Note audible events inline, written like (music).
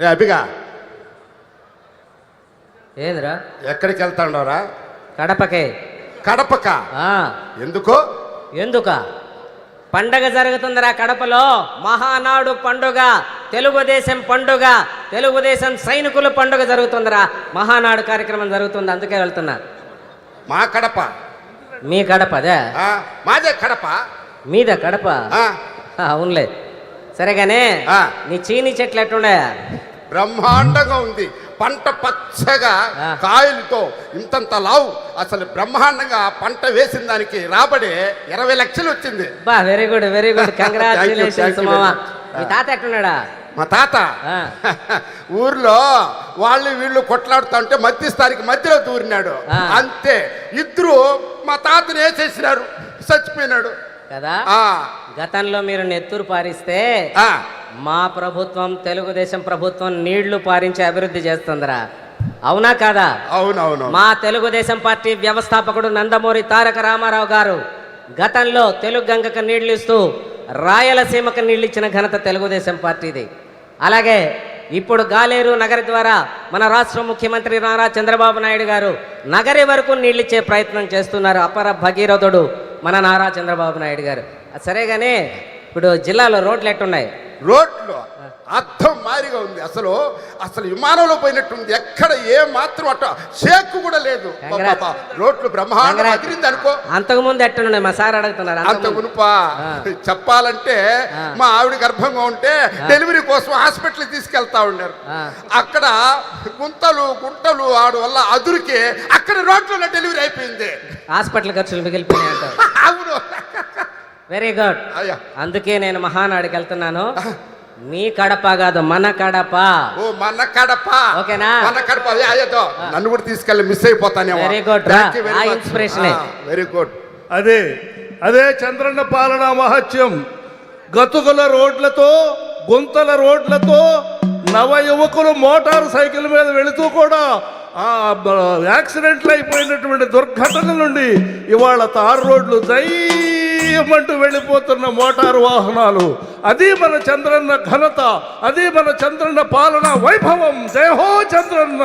ఏ అభిగా. ఏందిరా? ఎక్కడికి వెళ్తాండవరా కడపకే? కడపక ఎందుకు? ఎందుక? పండగ జరుగుతుందిరా కడపలో. మహానాడు పండుగ తెలుగుదేశం పండుగ తెలుగుదేశం సైనికుల పండుగ జరుగుతుందిరా. మహానాడు కార్యక్రమం జరుగుతుంది అందుకే వెళ్తున్నా. మా కడప. మీ కడప అదే ఆ, మాదే కడప. మీద కడప? అవునులే. సరేగానే ఆ. నీ చీని చెట్లు ఎట్లుండే బ్రహ్మాండంగా ఉంది. పంట పచ్చగా. కాయలతో ఇంతంత లావు. అసలు బ్రహ్మాండంగా పంట వేసిన దానికి రాబడి ఇరవై లక్షలు వచ్చింది. బా very good very good congratulations మామ. మీ తాత ఎట్లున్నాడా? మా తాత. (laughs) ఊర్లో వాళ్ళు వీళ్ళు కొట్లాడుతా ఉంటే మధ్యస్థానికి మధ్యలో దూరినాడు. అంతే. ఇద్దరు మా తాతని వేసేసినారు. చచ్చిపోయినాడు. కదా? గతంలో మీరు నెత్తురు పారిస్తే మా ప్రభుత్వం తెలుగుదేశం ప్రభుత్వం నీళ్ళు పారించి అభివృద్ధి చేస్తుందిరా. అవునా కాదా? అవునవును. మా తెలుగుదేశం పార్టీ వ్యవస్థాపకుడు నందమూరి తారక రామారావు గారు గతంలో తెలుగు గంగకు నీళ్ళు ఇస్తూ రాయలసీమకు నీళ్ళు ఇచ్చిన ఘనత తెలుగుదేశం పార్టీది. అలాగే ఇప్పుడు గాలేరు నగరి ద్వారా మన రాష్ట్ర ముఖ్యమంత్రి నారా చంద్రబాబు నాయుడు గారు నగరి వరకు నీళ్ళిచ్చే ప్రయత్నం చేస్తున్నారు అపర భగీరథుడు మన నారా చంద్రబాబు నాయుడు గారు. సరేగానే ఇప్పుడు జిల్లాలో రోడ్లు ఎట్టున్నాయి? రోడ్లు అర్థం మారిగా ఉంది. అసలు అసలు విమానంలో పోయినట్టుంది. ఎక్కడ ఏ మాత్రం అట్ట షేక్ కూడా లేదు. రోడ్లు బ్రహ్మాండం. అదిరింది అనుకో. అంతకుముందు ఎట్టున్నాయి? మా సార్ అడుగుతున్నారు అంత. మునుపా. చెప్పాలంటే. మా ఆవిడ గర్భంగా ఉంటే డెలివరీ కోసం హాస్పిటల్కి తీసుకెళ్తా ఉన్నారు. అక్కడ గుంతలు గుంటలు ఆడు వల్ల అదురికి అక్కడ రోడ్లలో డెలివరీ అయిపోయింది. హాస్పిటల్ ఖర్చులు మిగిలిపోయినాయి అంటారు. వెరీ గుడ్ అయ్యా అందుకే నేను మహానాడుకి వెళ్తున్నాను. మీ కడప కాదు మన కడప. ఓ మన కడప. ఓకేనా? మన కడప. అదే అయ్యతో నన్ను కూడా తీసుకెళ్ళి మిస్ అయిపోతానేమో. Very good రా. ఆ ఏ. వెరీ గుడ్ అదే అదే చంద్రన్న పాలన మహత్యం. గతుకుల రోడ్లతో గుంతల రోడ్లతో నవ యువకులు మోటార్ సైకిల్ మీద వెళుతూ కూడా యాక్సిడెంట్లు అయిపోయినటువంటి దుర్ఘటనల నుండి ఇవాళ తారు రోడ్లు జయమంటూ వెళ్ళిపోతున్న మోటారు వాహనాలు. అది మన చంద్రన్న ఘనత అది మన చంద్రన్న పాలన వైభవం. జయహో చంద్రన్న.